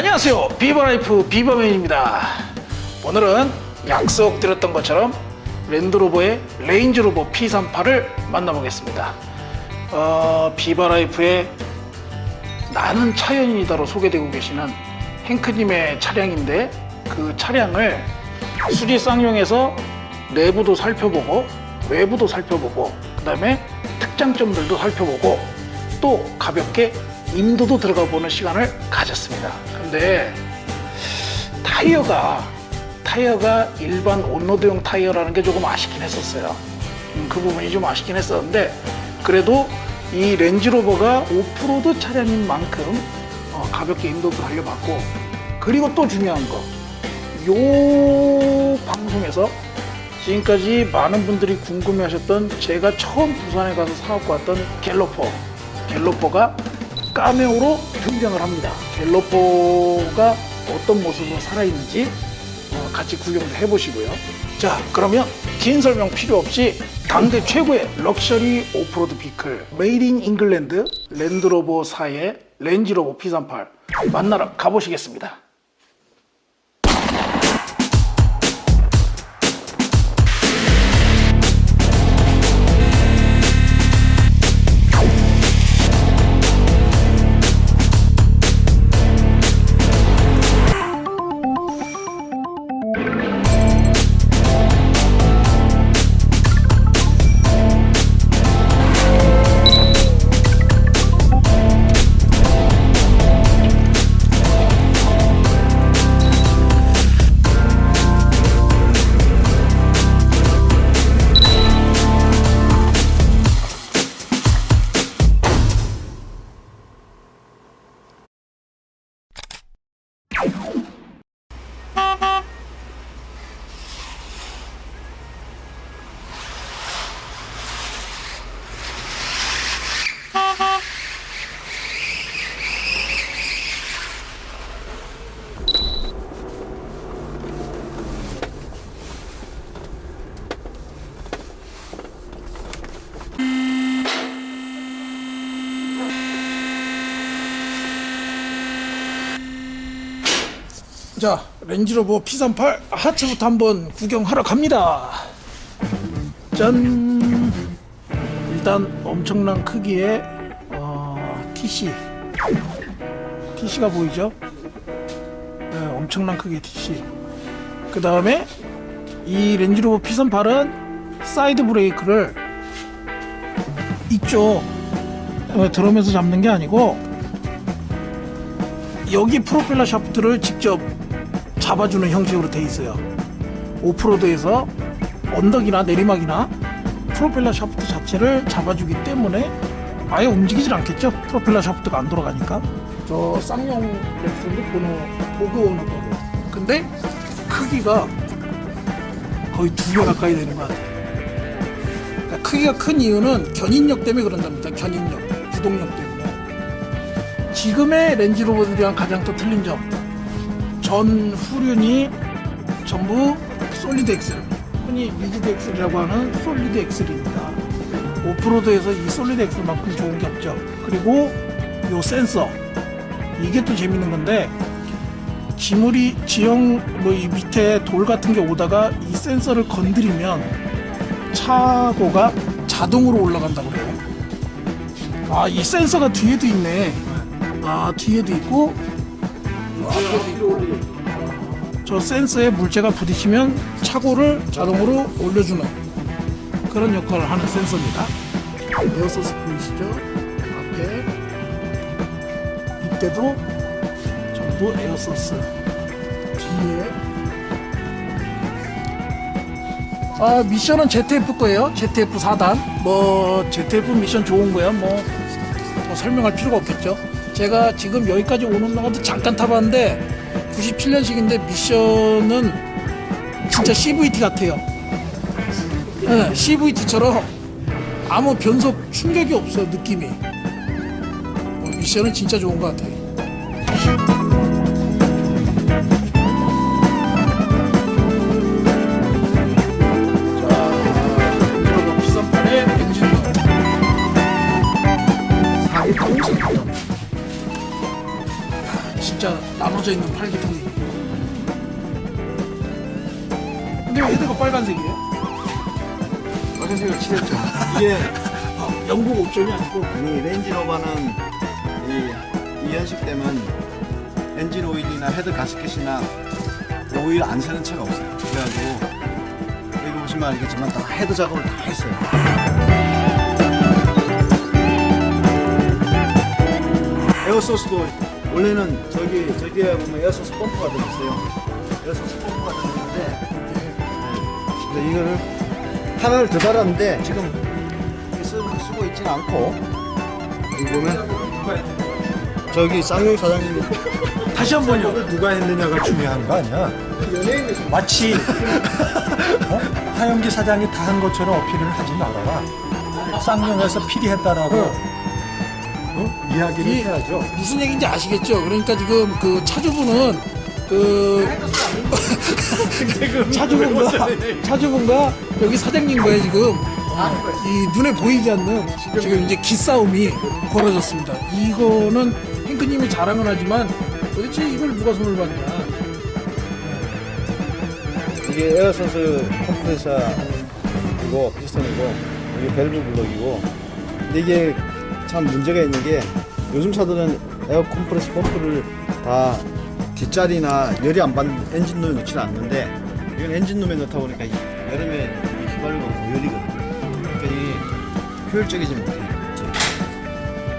안녕하세요. 비버라이프 비버맨입니다. 오늘은 약속드렸던 것처럼 랜드로버의 레인지로버 P38을 만나보겠습니다. 어, 비버라이프의 나는 차연이다로 소개되고 계시는 행크님의 차량인데 그 차량을 수리 쌍용에서 내부도 살펴보고 외부도 살펴보고 그 다음에 특장점들도 살펴보고 또 가볍게 인도도 들어가 보는 시간을 가졌습니다. 근데 타이어가 타이어가 일반 온로드용 타이어라는 게 조금 아쉽긴 했었어요. 음, 그 부분이 좀 아쉽긴 했었는데 그래도 이 렌즈로버가 오프로드 차량인 만큼 어, 가볍게 인도도 달려봤고 그리고 또 중요한 거 요 방송에서 지금까지 많은 분들이 궁금해하셨던 제가 처음 부산에 가서 사갖고 왔던 갤러퍼 갤러퍼가 까메오로 등장을 합니다. 갤러퍼가 어떤 모습으로 살아있는지 어, 같이 구경도 해보시고요. 자, 그러면 긴 설명 필요 없이 당대 최고의 럭셔리 오프로드 비클 메이드 인 잉글랜드 랜드로버사의 렌지로버 P38 만나러 가보시겠습니다. 자, 렌지로버 P38 하츠부터 한번 구경하러 갑니다. 짠! 일단 엄청난 크기의 어, TC. TC가 보이죠? 네, 엄청난 크기의 TC. 그 다음에 이 렌지로버 P38은 사이드 브레이크를 이쪽 어, 들어오면서 잡는 게 아니고 여기 프로펠러 샤프트를 직접 잡아주는 형식으로 돼 있어요. 오프로드에서 언덕이나 내리막이나 프로펠러 샤프트 자체를 잡아주기 때문에 아예 움직이질 않겠죠. 프로펠러 샤프트가 안 돌아가니까. 저 쌍용 렉슨도 보는 보그 오는 거고. 근데 크기가 거의 두 배 가까이 되는 것 같아요. 그러니까 크기가 큰 이유는 견인력 때문에 그런답니다. 견인력, 구동력 때문에. 지금의 렌즈로버들이랑 가장 또 틀린 점. 전 후륜이 전부 솔리드 엑셀 흔히 리지드 엑셀이라고 하는 솔리드 엑셀입니다. 오프로드에서 이 솔리드 엑셀만큼 좋은 게 없죠. 그리고 요 센서 이게 또 재밌는 건데 지물이 지형 뭐 이 밑에 돌 같은 게 오다가 이 센서를 건드리면 차고가 자동으로 올라간다고 그래요. 아이 센서가 뒤에도 있네. 아 뒤에도 있고 저 센서에 물체가 부딪히면 차고를 자동으로 올려주는 그런 역할을 하는 센서입니다. 에어소스 보이시죠? 앞에 이때도 전부 에어소스 뒤에 아 미션은 ZF 거예요. ZF 4단 뭐 ZF 미션 좋은 거야 뭐, 뭐 설명할 필요가 없겠죠. 제가 지금 여기까지 오는 동안도 잠깐 타봤는데 97년식인데 미션은 진짜 CVT 같아요. 네, CVT처럼 아무 변속 충격이 없어 느낌이. 뭐 미션은 진짜 좋은 것 같아요. 나눠져 있는 팔기통이. 근데 왜 헤드가 빨간색이에요? 빨간색을 칠했죠. 이게 어, 영국 옵션이 아니고 아니 레인지로버는 이, 이 연식 되면 엔진 오일이나 헤드 가스켓이나 오일 안 새는 차가 없어요. 그래가지고 여기 보시면 알겠지만 다 헤드 작업을 다 했어요. 에어소스도 원래는 저기 저기에 보면 에어소스 펌프가 들어있어요. 에어소스 펌프가 들어있는데 네. 근데 이거를 하나를 더 달았는데 지금 쓰, 쓰고 있진 않고 여기 보면 저기 쌍용 사장님이 다시 한 번요. 누가 했느냐가 중요한 거 아니야? 마치 어? 하영기 사장이 다 한 것처럼 어필을 하지 말아라. 쌍용에서 필요했다라고 어? 이야기를 이- 해야죠. 무슨 얘기인지 아시겠죠? 그러니까 지금 그 차주분은 그 차주분과 차주분과 여기 사장님과의 지금 이 눈에 보이지 않는 지금 이제 기싸움이 벌어졌습니다. 이거는 핑크님이 자랑은 하지만 도대체 이걸 누가 손을 봤냐? 이게 에어소스 컴프레셔이고 피스톤이고 이게 밸브 블럭이고 이게 참 문제가 있는 게 요즘 차들은 에어 컴프레서 펌프를 다 뒷자리나 열이 안 받는 엔진룸에 넣지는 않는데 이건 엔진룸에 넣다 보니까 이 여름에 이 휘발유가 고열이거든요 그러니까 효율적이지 못해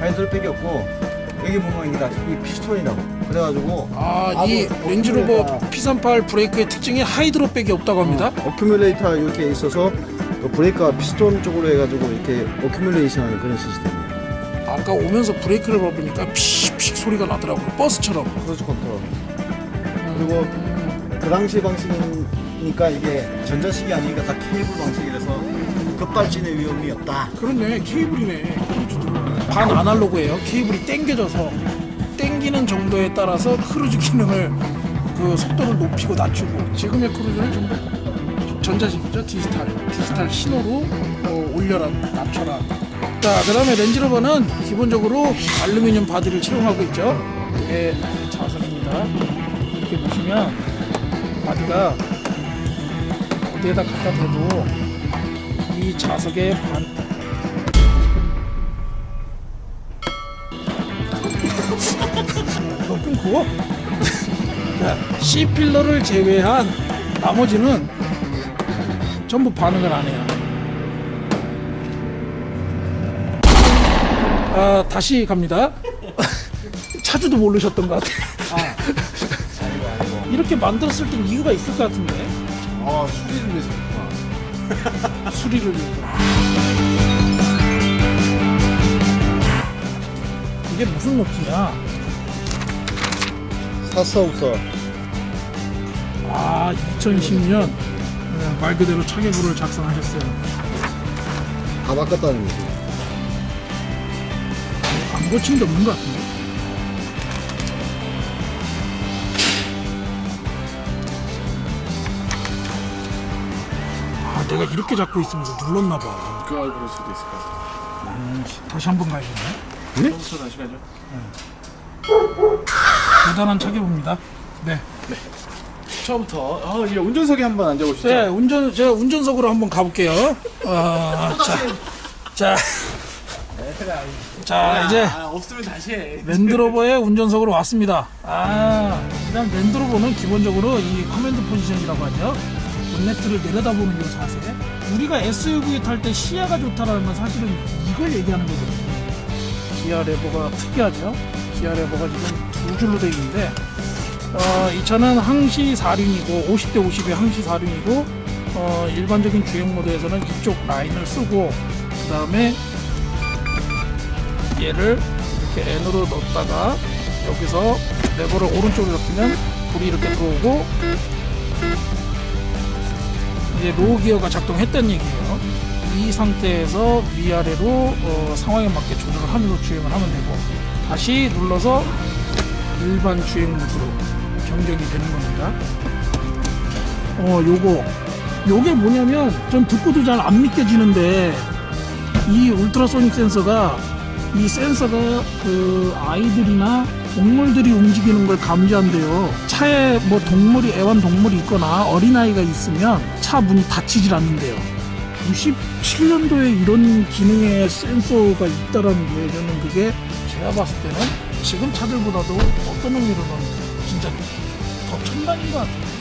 하이드로백이 없고 여기 보면 이게 다이 피스톤이라고 그래가지고 아, 이 렌즈로버 어큐뮬레이터- P38 브레이크의 특징이 하이드로백이 없다고 합니다. 어큐뮬레이터 이렇게 있어서 그 브레이크가 피스톤 쪽으로 해가지고 이렇게 어큐뮬레이션하는 그런 시스템이에요. 아까 오면서 브레이크를 밟으니까 픽픽 소리가 나더라고요. 버스처럼. 크루즈 컨트롤. 그리고 그 당시 방식이니까 이게 전자식이 아니니까 다 케이블 방식이라서 급발진의 위험이 없다. 그렇네 케이블이네 반 아날로그예요 케이블이 당겨져서 당기는 정도에 따라서 크루즈 기능을 그 속도를 높이고 낮추고 지금의 크루즈는 전부 전자식이죠 디지털 디지털 신호로 어, 올려라 낮춰라 자 그 다음에 렌즈로버는 기본적으로 알루미늄 바디를 채용하고 있죠. 이게 자석입니다. 이렇게 보시면 바디가 어디에다 갖다 대도 이 자석의 반. 너무 끊고 자, C 필러를 제외한 나머지는 전부 반응을 안 해요. 아, 다시 갑니다. 차주도 모르셨던 것 같아요. 이렇게 만들었을 땐 이유가 있을 것 같은데. 아, 수리를 위해서. 수리를 위해서. 이게 무슨 노트냐? 사서부터 아, 2010년 말 그대로 차계부를 작성하셨어요. 다 바꿨다는 거지. 게 없는 것 같은데. 아, 내가 이렇게 잡고 있으면서 눌렀나 봐. 그거 그럴 수도 있을 것 같아요. 다시 한 번 가야겠네. 처음부터 다시 가죠. 대단한 차계부입니다. 네. 처음부터 아, 이제 운전석에 한번 앉아보시죠. 네, 운전 제가 운전석으로 한번 가볼게요. 아, 자, 자, 자 이제 아, 없으면 다시 해. 랜드로버의 운전석으로 왔습니다. 아, 일단 랜드로버는 기본적으로 이 커맨드 포지션이라고 하죠. 본네트를 내려다보는 이 자세. 우리가 SUV 탈 때 시야가 좋다라는 건 사실은 이걸 얘기하는 거거든요. 기아 레버가 특이하죠. 기아 레버가 지금 두 줄로 되어 있는데, 어, 이 차는 항시 4륜이고 50대 50의 항시 4륜이고 어, 일반적인 주행 모드에서는 이쪽 라인을 쓰고 그 다음에 얘를 이렇게 N으로 넣었다가 여기서 레버를 오른쪽으로 잡히면 불이 이렇게 들어오고 이제 로우 기어가 작동했다는 얘기예요. 이 상태에서 위아래로 어, 상황에 맞게 조절을 하면서 주행을 하면 되고 다시 눌러서 일반 주행 모드로 변경이 되는 겁니다. 어, 요거 요게 뭐냐면 전 듣고도 잘 안 믿겨지는데 이 울트라소닉 센서가 이 센서가 그 아이들이나 동물들이 움직이는 걸 감지한대요. 차에 뭐 동물이 애완동물이 있거나 어린아이가 있으면 차 문이 닫히질 않는데요. 97년도에 이런 기능의 센서가 있다라는 게 저는 그게 제가 봤을 때는 지금 차들보다도 어떤 의미로는 진짜 더 첨단인 것 같아요.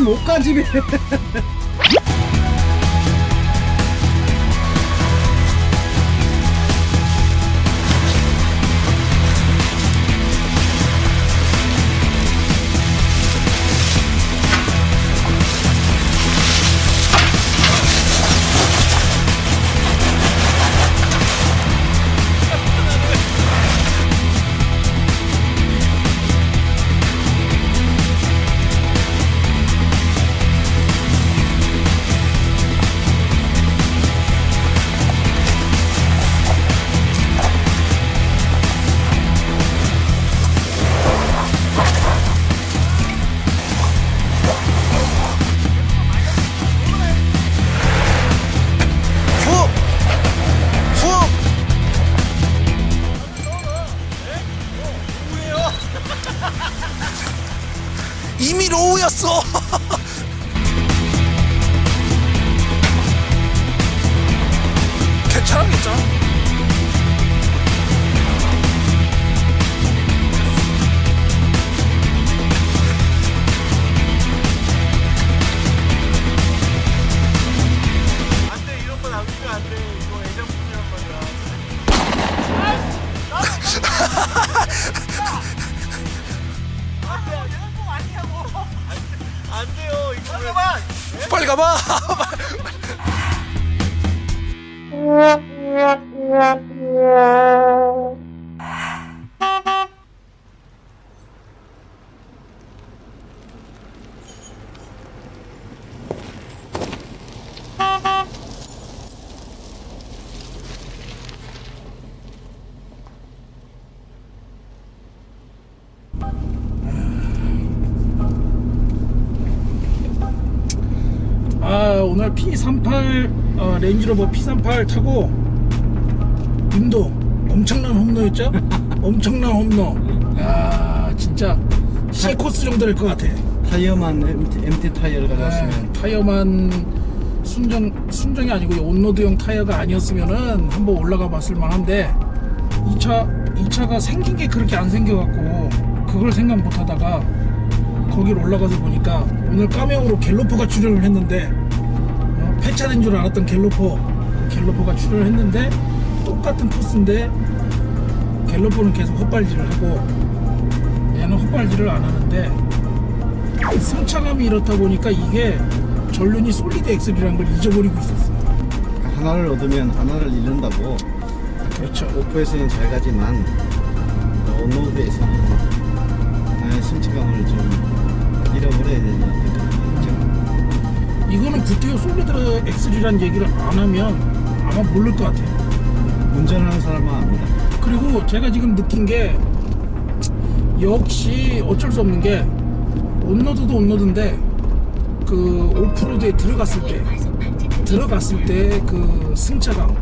못가 집에. 이미 빨리 가봐. 오늘 P38 어, 렌즈로버 P38 타고 님도 엄청난 홈런였죠? 엄청난 홈런. 야 진짜 C 코스 정도 될 것 같아. 타이어만 MT, MT 타이어를 가져왔으면 네, 타이어만 순정 순정이 아니고 온로드용 타이어가 아니었으면은 한번 올라가 봤을 만한데 이 차 이 차가 생긴 게 그렇게 안 생겨갖고 그걸 생각 못하다가 거길 올라가서 보니까 오늘 까메오로 갤로퍼가 출연을 했는데 어, 폐차된 줄 알았던 갤로퍼 갤로퍼가 출연을 했는데 똑같은 코스인데 갤로퍼는 계속 헛발질을 하고 얘는 헛발질을 안 하는데 승차감이 이렇다 보니까 이게 전륜이 솔리드 엑셀이라는 걸 잊어버리고 있었어요. 하나를 얻으면 하나를 잃는다고 그렇죠. 오프에서는 잘 가지만 온로드에서는 승차감을 좀 구태여 솔리드 엑셀이라는 얘기를 안 하면 아마 모를 것 같아요. 운전하는 사람은 압니다. 그리고 제가 지금 느낀 게 역시 어쩔 수 없는 게 온로드도 온로드인데 그 오프로드에 들어갔을 때 들어갔을 때 그 승차감.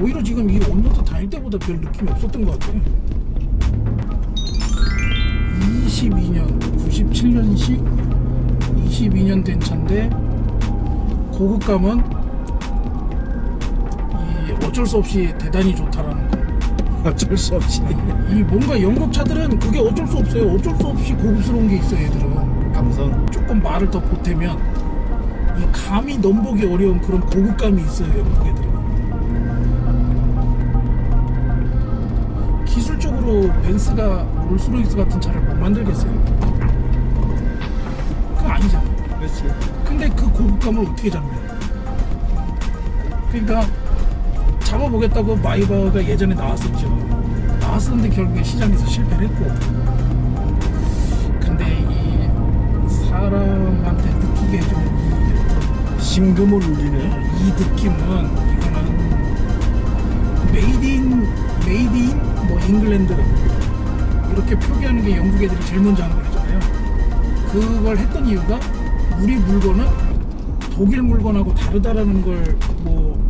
오히려 지금 이 온로드 다닐 때보다 별 느낌이 없었던 것 같아요. 22년 97년식 22년 된 차인데 고급감은 이 어쩔 수 없이 대단히 좋다라는 거 어쩔 수 없이 이 뭔가 영국 차들은 그게 어쩔 수 없어요. 어쩔 수 없이 고급스러운 게 있어요, 얘들은. 감성 조금 말을 더 보태면 이 감이 넘보기 어려운 그런 고급감이 있어요, 영국 애들은. 기술적으로 벤츠가 롤스로이스 같은 차를 못 만들겠어요. 그렇지 근데 그 고급감을 어떻게 잡냐? 그러니까 잡아보겠다고 마이바가 예전에 나왔었죠. 나왔었는데 결국에 시장에서 실패를 했고. 근데 이 사람한테 느끼게 해주는 이, 심금을 울리네 어떤 이 느낌은 이거는 메이드 인 메이드 인 뭐 잉글랜드 이렇게 표기하는 게 영국 애들이 제일 먼저 하는 거잖아요. 그걸 했던 이유가 우리 물건은 독일 물건하고 다르다라는 걸 뭐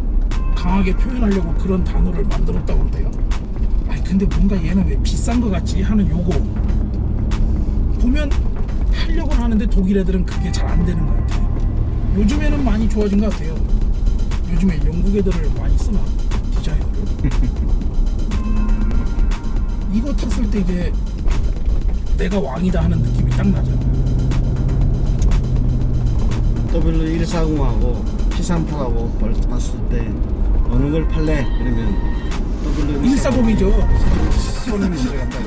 강하게 표현하려고 그런 단어를 만들었다고 그러대요. 아니 근데 뭔가 얘는 왜 비싼 거 같지 하는 요거 보면 하려고는 하는데 독일 애들은 그게 잘 안 되는 것 같아요. 요즘에는 많이 좋아진 것 같아요. 요즘에 영국 애들을 많이 쓰나 디자이너를. 이거 탔을 때 이제 내가 왕이다 하는 느낌이 딱 나잖아. W140하고 P38하고 봤을 때 어느 걸 팔래? 그러면 W 140이죠. 손님이 들어갔다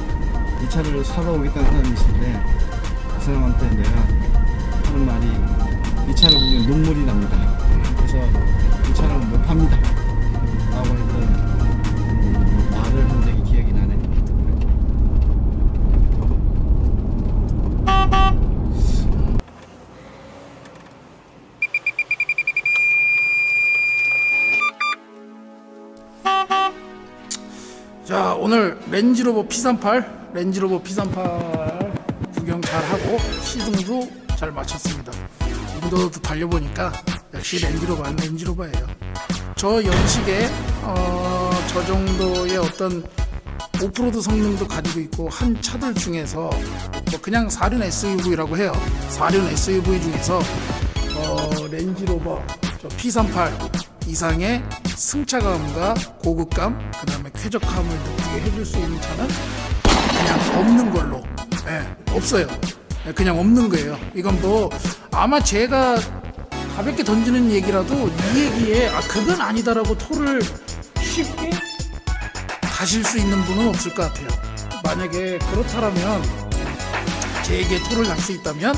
이 차를 사러 오겠다는 사람이 있는데 그 사람한테 내가 하는 말이 이 차를 보면 눈물이 납니다 그래서 이 차를 못 팝니다 렌즈로버 P38 렌즈로버 P38 구경 잘 하고 시승도 잘 마쳤습니다. 인도도 달려보니까 역시 렌즈로버는 렌즈로버예요. 저 연식에 어, 저 정도의 어떤 오프로드 성능도 가지고 있고 한 차들 중에서 뭐 그냥 4륜 SUV라고 해요. 4륜 SUV 중에서 어, 렌즈로버 저 P38 이상의 승차감과 고급감 그 다음에 쾌적함을 느끼게 해줄 수 있는 차는 그냥 없는 걸로. 예, 없어요. 예, 그냥 없는 거예요. 이건 뭐 아마 제가 가볍게 던지는 얘기라도 이 얘기에 아 그건 아니다라고 토를 쉽게 가실 수 있는 분은 없을 것 같아요. 만약에 그렇다라면 제 얘기에 토를 갈수 있다면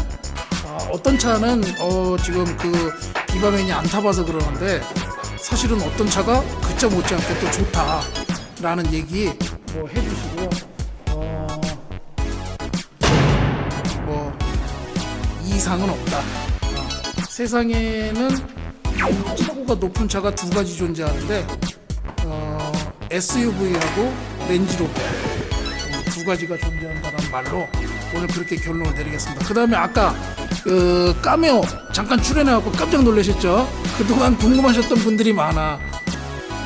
아, 어떤 차는 어, 지금 그 비바맨이 안 타봐서 그러는데 사실은 어떤 차가 그 차 못지않게 또 좋다라는 얘기 뭐 해주시고요. 어, 뭐 이상은 없다. 어, 세상에는 차고가 높은 차가 두 가지 존재하는데 어, SUV하고 렌지로버 어, 두 가지가 존재한다는 말로 오늘 그렇게 결론을 내리겠습니다. 그 다음에 아까 그 까메오 잠깐 출연해갖고 깜짝 놀라셨죠? 그동안 궁금하셨던 분들이 많아.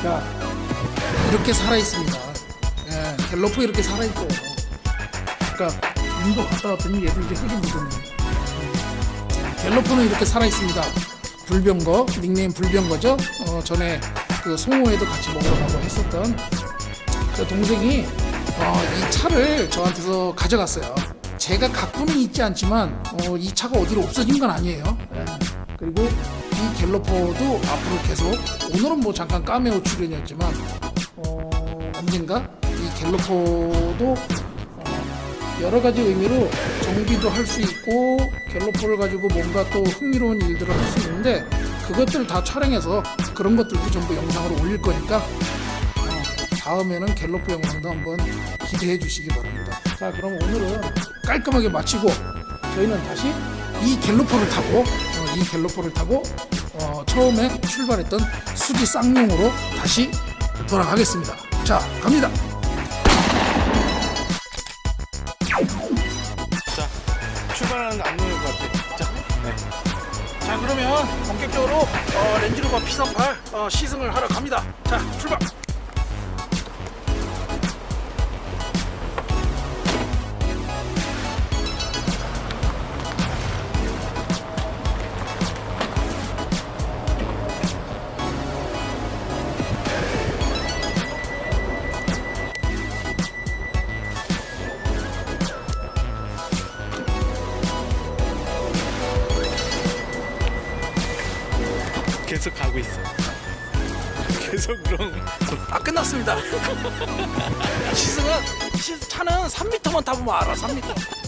자, 이렇게 살아 있습니다. 예, 갤러프 이렇게 살아 있어요. 그러니까 인도 갔다 왔더니 얘들 이제 흙이 묻었네. 갤러프는 이렇게 살아 있습니다. 불병거 닉네임 불병거죠. 어, 전에 그 송호에도 같이 먹으러 가고 했었던 그 동생이 어, 이 차를 저한테서 가져갔어요. 제가 갖고는 있지 않지만 어, 이 차가 어디로 없어진 건 아니에요. 예. 그리고 이 갤러퍼도 앞으로 계속 오늘은 뭐 잠깐 까메오 출연이었지만 어, 언젠가 이 갤러퍼도 어, 여러 가지 의미로 정비도 할 수 있고 갤러퍼를 가지고 뭔가 또 흥미로운 일들을 할 수 있는데 그것들 다 촬영해서 그런 것들도 전부 영상으로 올릴 거니까 어, 다음에는 갤러프 영상도 한번 기대해 주시기 바랍니다. 자, 그럼 오늘은 깔끔하게 마치고 저희는 다시 이 갤러퍼를 타고 어, 이 갤러퍼를 타고 어, 처음에 출발했던 수지 쌍용으로 다시 돌아가겠습니다. 자, 갑니다. 출발하는 거안 보일 것 같아. 자, 네. 자, 그러면 본격적으로 어, 렌즈로버 P38 어, 시승을 하러 갑니다. 자, 출발. 가고 있어. 계속 그럼. 아 끝났습니다. 시승은 시, 차는 3m만 타보면 알아. 3m.